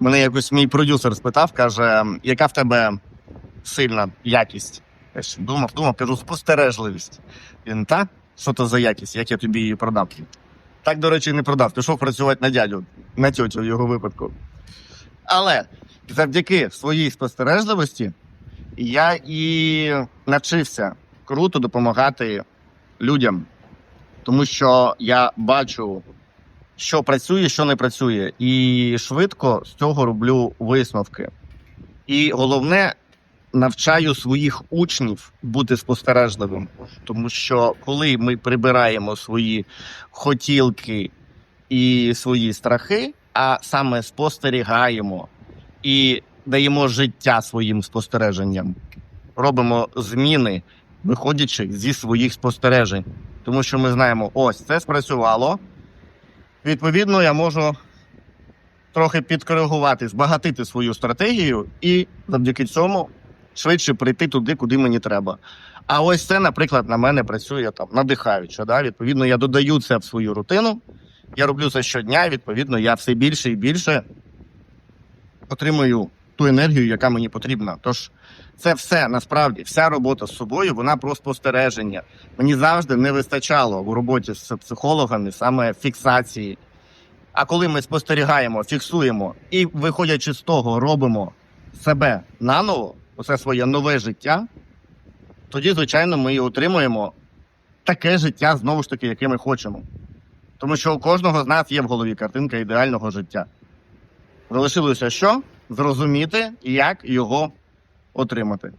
Мене якось мій продюсер спитав, каже, яка в тебе сильна якість? Я ж думав, думав, кажу, спостережливість. Він та? Що то за якість, як я тобі її продав? Так, до речі, не продав. Пішов працювати на дядю, на тьотю в його випадку. Але завдяки своїй спостережливості я і навчився круто допомагати людям, тому що я бачу, що працює, що не працює, і швидко з цього роблю висновки. І головне, навчаю своїх учнів бути спостережливим, тому що коли ми прибираємо свої хотілки і свої страхи, а саме спостерігаємо і даємо життя своїм спостереженням, робимо зміни, виходячи зі своїх спостережень. Тому що ми знаємо, ось це спрацювало. Відповідно, я можу трохи підкоригувати, збагатити свою стратегію і завдяки цьому швидше прийти туди, куди мені треба. А ось це, наприклад, на мене працює там надихаюче. Да? Відповідно, я додаю це в свою рутину. Я роблю це щодня. Відповідно, я все більше і більше отримую ту енергію, яка мені потрібна. Тож це все насправді, вся робота з собою, вона про спостереження. Мені завжди не вистачало в роботі з психологами саме фіксації. А коли ми спостерігаємо, фіксуємо і, виходячи з того, робимо себе наново, оце своє нове життя, тоді, звичайно, ми і отримуємо таке життя, знову ж таки, яке ми хочемо. Тому що у кожного з нас є в голові картинка ідеального життя. Залишилося що? Зрозуміти, як його отримати.